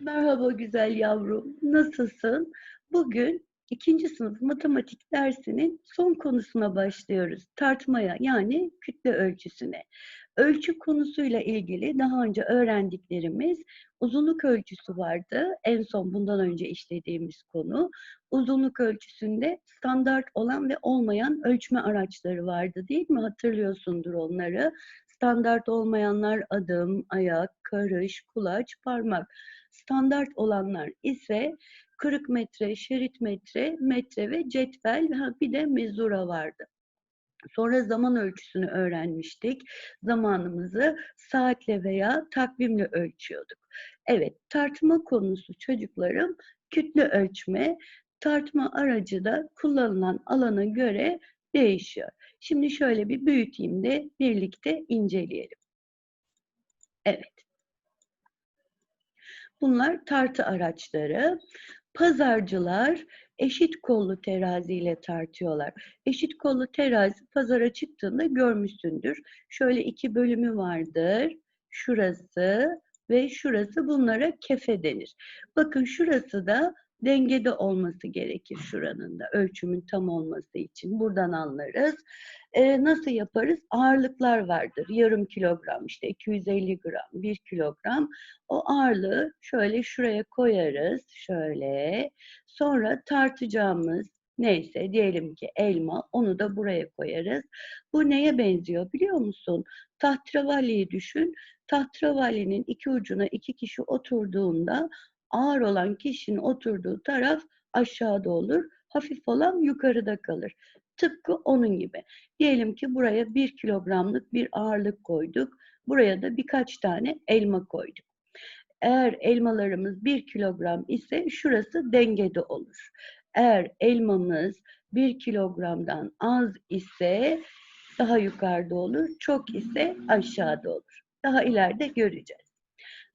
Merhaba güzel yavrum, nasılsın? Bugün ikinci sınıf matematik dersinin son konusuna başlıyoruz. Tartmaya yani kütle ölçüsüne. Ölçü konusuyla ilgili daha önce öğrendiklerimiz uzunluk ölçüsü vardı. En son bundan önce işlediğimiz konu. Uzunluk ölçüsünde standart olan ve olmayan ölçme araçları vardı değil mi? Hatırlıyorsundur onları. Standart olmayanlar adım, ayak, karış, kulaç, parmak. Standart olanlar ise kırık metre, şerit metre, metre ve cetvel ve bir de mezura vardı. Sonra zaman ölçüsünü öğrenmiştik. Zamanımızı saatle veya takvimle ölçüyorduk. Evet, tartma konusu çocuklarım kütle ölçme. Tartma aracı da kullanılan alana göre değişiyor. Şimdi şöyle bir büyüteyim de birlikte inceleyelim. Evet. Bunlar tartı araçları. Pazarcılar eşit kollu teraziyle tartıyorlar. Eşit kollu terazi pazara çıktığında görmüşsündür. Şöyle iki bölümü vardır. Şurası ve şurası bunlara kefe denir. Bakın şurası da dengede olması gerekir şuranın da ölçümün tam olması için. Buradan anlarız. Ee, nasıl yaparız? Ağırlıklar vardır. Yarım kilogram, işte 250 gram, 1 kilogram. O ağırlığı şöyle şuraya koyarız. Şöyle. Sonra tartacağımız neyse diyelim ki elma onu da buraya koyarız. Bu neye benziyor biliyor musun? Tahterevalliyi düşün. Tahterevallinin iki ucuna iki kişi oturduğunda ağır olan kişinin oturduğu taraf aşağıda olur. Hafif olan yukarıda kalır. Tıpkı onun gibi. Diyelim ki buraya bir kilogramlık bir ağırlık koyduk. Buraya da birkaç tane elma koyduk. Eğer elmalarımız bir kilogram ise şurası dengede olur. Eğer elmamız bir kilogramdan az ise daha yukarıda olur, çok ise aşağıda olur. Daha ileride göreceğiz.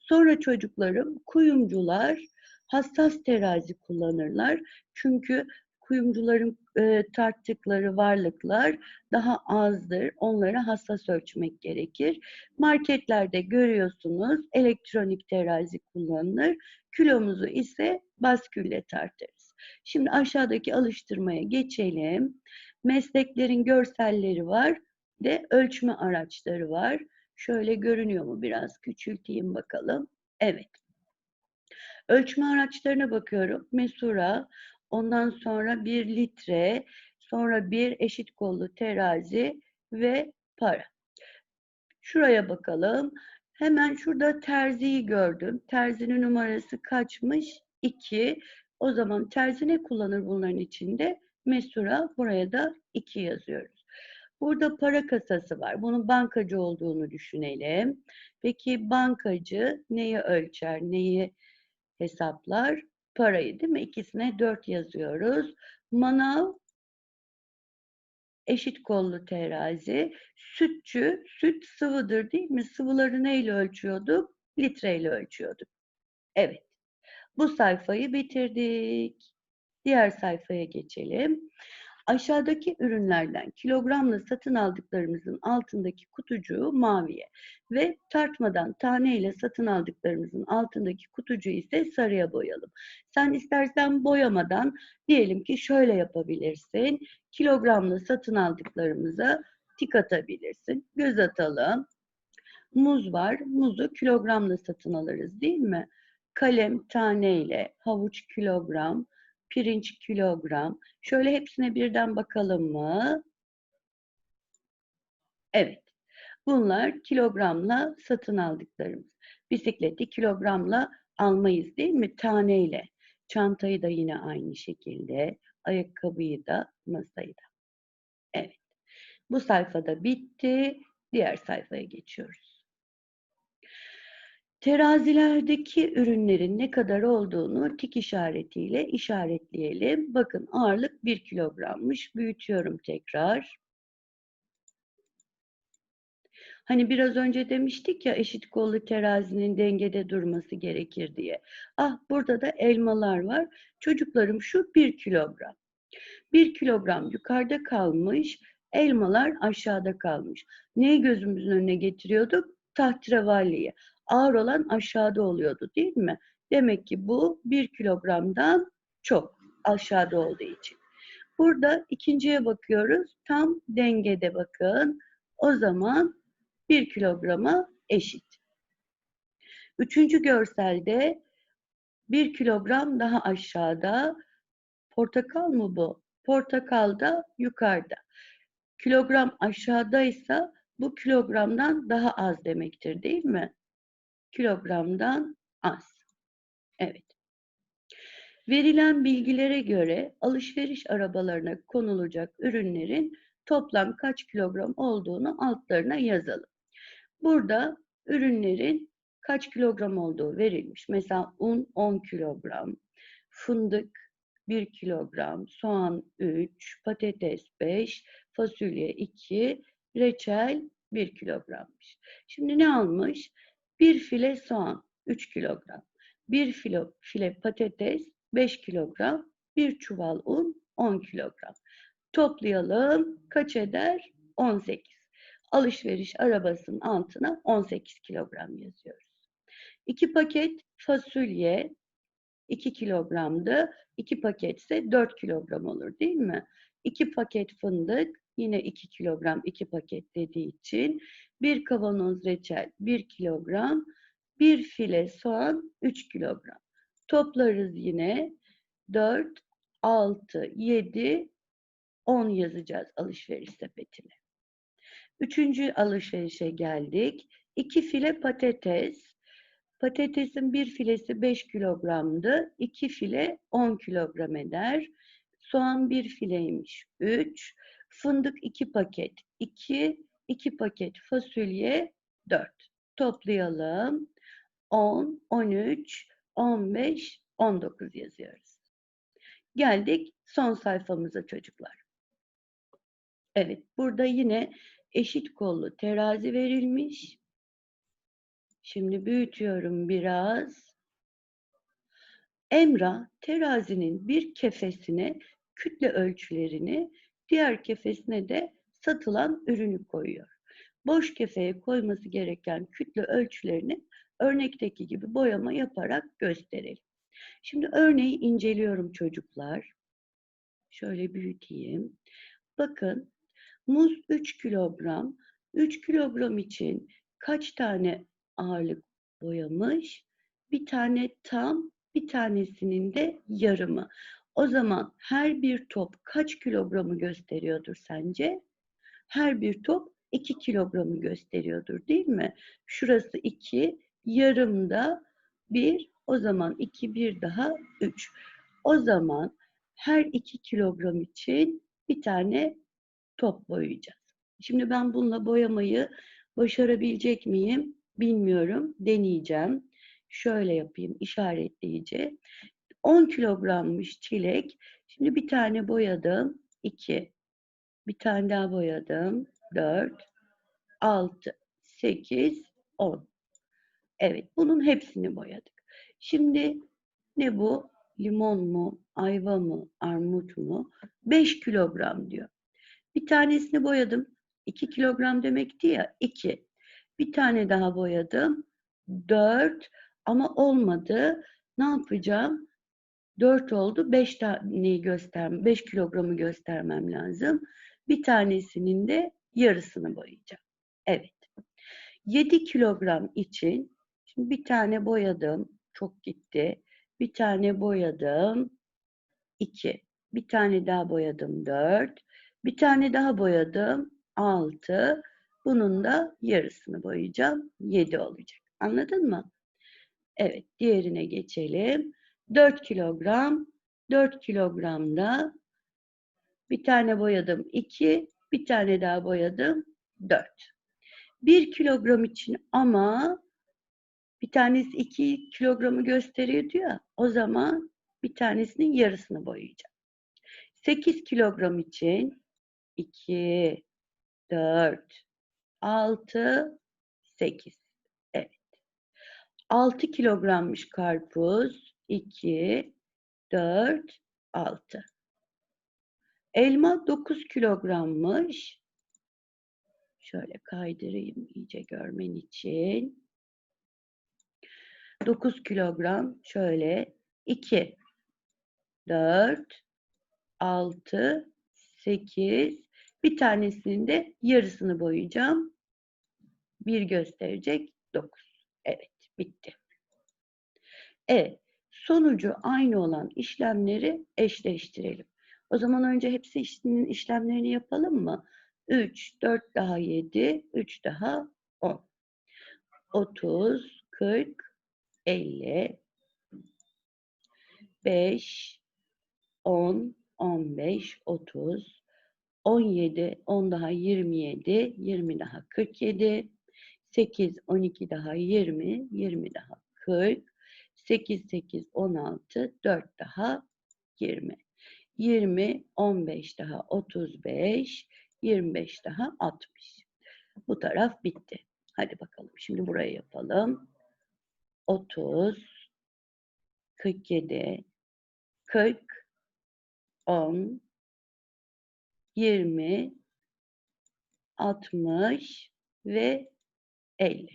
Sonra çocuklarım kuyumcular hassas terazi kullanırlar. Çünkü kuyumcuların e, tarttıkları varlıklar daha azdır. Onları hassas ölçmek gerekir. Marketlerde görüyorsunuz elektronik terazi kullanılır. Kilomuzu ise baskülle tartarız. Şimdi aşağıdaki alıştırmaya geçelim. Mesleklerin görselleri var ve ölçme araçları var. Şöyle görünüyor mu biraz küçülteyim bakalım. Evet. Ölçme araçlarına bakıyorum. Mesura, ondan sonra bir litre, sonra bir eşit kollu terazi ve para. Şuraya bakalım. Hemen şurada terziyi gördüm. Terzinin numarası kaçmış? 2. O zaman terzi ne kullanır bunların içinde? Mesura. Buraya da 2 yazıyoruz. Burada para kasası var. Bunun bankacı olduğunu düşünelim. Peki bankacı neyi ölçer, neyi hesaplar? Parayı değil mi? İkisine 4 yazıyoruz. Manav eşit kollu terazi. Sütçü, süt sıvıdır değil mi? Sıvıları neyle ölçüyorduk? Litreyle ölçüyorduk. Evet. Bu sayfayı bitirdik. Diğer sayfaya geçelim. Aşağıdaki ürünlerden kilogramla satın aldıklarımızın altındaki kutucuğu maviye ve tartmadan taneyle satın aldıklarımızın altındaki kutucuğu ise sarıya boyalım. Sen istersen boyamadan diyelim ki şöyle yapabilirsin. Kilogramla satın aldıklarımıza tik atabilirsin. Göz atalım. Muz var. Muzu kilogramla satın alırız değil mi? Kalem taneyle, havuç kilogram, pirinç kilogram. Şöyle hepsine birden bakalım mı? Evet. Bunlar kilogramla satın aldıklarımız. Bisikleti kilogramla almayız değil mi? Taneyle. Çantayı da yine aynı şekilde. Ayakkabıyı da, masayı da. Evet. Bu sayfada bitti. Diğer sayfaya geçiyoruz. Terazilerdeki ürünlerin ne kadar olduğunu tik işaretiyle işaretleyelim. Bakın ağırlık 1 kilogrammış. Büyütüyorum tekrar. Hani biraz önce demiştik ya eşit kollu terazinin dengede durması gerekir diye. Ah burada da elmalar var. Çocuklarım şu 1 kilogram. 1 kilogram yukarıda kalmış, elmalar aşağıda kalmış. Neyi gözümüzün önüne getiriyorduk? Tahterevalliyi. Ağır olan aşağıda oluyordu değil mi? Demek ki bu 1 kilogramdan çok aşağıda olduğu için. Burada ikinciye bakıyoruz. Tam dengede bakın. O zaman 1 kilograma eşit. Üçüncü görselde 1 kilogram daha aşağıda. Portakal mı bu? Portakal da yukarıda. Kilogram aşağıdaysa bu kilogramdan daha az demektir değil mi? Kilogramdan az. Evet. Verilen bilgilere göre alışveriş arabalarına konulacak ürünlerin toplam kaç kilogram olduğunu altlarına yazalım. Burada ürünlerin kaç kilogram olduğu verilmiş. Mesela un 10 kilogram, fındık 1 kilogram, soğan 3, patates 5, fasulye 2, reçel 1 kilogrammış. Şimdi ne almış? Bir file soğan 3 kilogram, bir filo, file patates 5 kilogram, bir çuval un 10 kilogram. Toplayalım kaç eder? 18. Alışveriş arabasının altına 18 kilogram yazıyoruz. 2 paket fasulye 2 kilogramdı. 2 paket ise 4 kilogram olur değil mi? 2 paket fındık yine 2 kilogram 2 paket dediği için bir kavanoz reçel 1 kilogram, bir file soğan 3 kilogram. Toplarız yine 4, 6, 7, 10 yazacağız alışveriş sepetine. Üçüncü alışverişe geldik. 2 file patates. Patatesin bir filesi 5 kilogramdı. 2 file 10 kilogram eder. Soğan bir fileymiş 3. Fındık 2 paket 2. 2 paket fasulye 4. Toplayalım. 10, 13, 15, 19 yazıyoruz. Geldik son sayfamıza çocuklar. Evet, burada yine eşit kollu terazi verilmiş. Şimdi büyütüyorum biraz. Emrah terazinin bir kefesine kütle ölçülerini, diğer kefesine de satılan ürünü koyuyor. Boş kefeye koyması gereken kütle ölçülerini örnekteki gibi boyama yaparak gösterelim. Şimdi örneği inceliyorum çocuklar. Şöyle büyüteyim. Bakın muz 3 kilogram. 3 kilogram için kaç tane ağırlık boyamış? Bir tane tam, bir tanesinin de yarımı. O zaman her bir top kaç kilogramı gösteriyordur sence? Her bir top 2 kilogramı gösteriyordur değil mi? Şurası 2, yarımda 1, o zaman 2, 1 daha 3. O zaman her 2 kilogram için bir tane top boyayacağız. Şimdi ben bununla boyamayı başarabilecek miyim? Bilmiyorum. Deneyeceğim. Şöyle yapayım işaretleyici. 10 kilogrammış çilek. Şimdi bir tane boyadım. 2. Bir tane daha boyadım. 4. 6. 8. 10. Evet bunun hepsini boyadık. Şimdi ne bu? Limon mu? Ayva mı? Armut mu? 5 kilogram diyor. Bir tanesini boyadım. 2 kilogram demekti ya. 2. Bir tane daha boyadım. 4 ama olmadı. Ne yapacağım? 4 oldu. 5 taneyi göster 5 kilogramı göstermem lazım. Bir tanesinin de yarısını boyayacağım. Evet. 7 kilogram için şimdi bir tane boyadım. Çok gitti. Bir tane boyadım. 2. Bir tane daha boyadım. 4. Bir tane daha boyadım. 6. Bunun da yarısını boyayacağım. 7 olacak. Anladın mı? Evet, diğerine geçelim. 4 kilogram. 4 kilogramda bir tane boyadım 2, bir tane daha boyadım 4. 1 kilogram için ama bir tanesi 2 kilogramı gösteriyordu ya. O zaman bir tanesinin yarısını boyayacağım. 8 kilogram için 2, 4, 6, 8. Evet. 6 kilogrammış karpuz. 2, 4, 6. Elma 9 kilogrammış. Şöyle kaydırayım iyice görmen için. 9 kilogram şöyle 2, 4, 6, 8. Bir tanesinin de yarısını boyayacağım. 1 gösterecek 9. Evet bitti. Evet. Sonucu aynı olan işlemleri eşleştirelim. O zaman önce hepsi işinin işlemlerini yapalım mı? 3, 4 daha 7, 3 daha 10. 30, 40, 50, 5, 10, 15, 30, 17, 10 daha 27, 20 daha 47, 8, 12 daha 20, 20 daha 40, 8, 8, 16, 4 daha 20. 20, 15 daha 35, 25 daha 60. Bu taraf bitti. Hadi bakalım. Şimdi buraya yapalım. 30, 47, 40, 10, 20, 60 ve 50.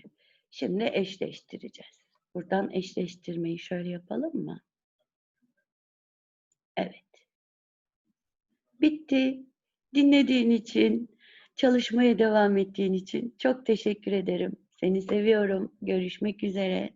Şimdi eşleştireceğiz. Buradan eşleştirmeyi şöyle yapalım mı? Evet. Bitti. Dinlediğin için, çalışmaya devam ettiğin için çok teşekkür ederim. Seni seviyorum. Görüşmek üzere.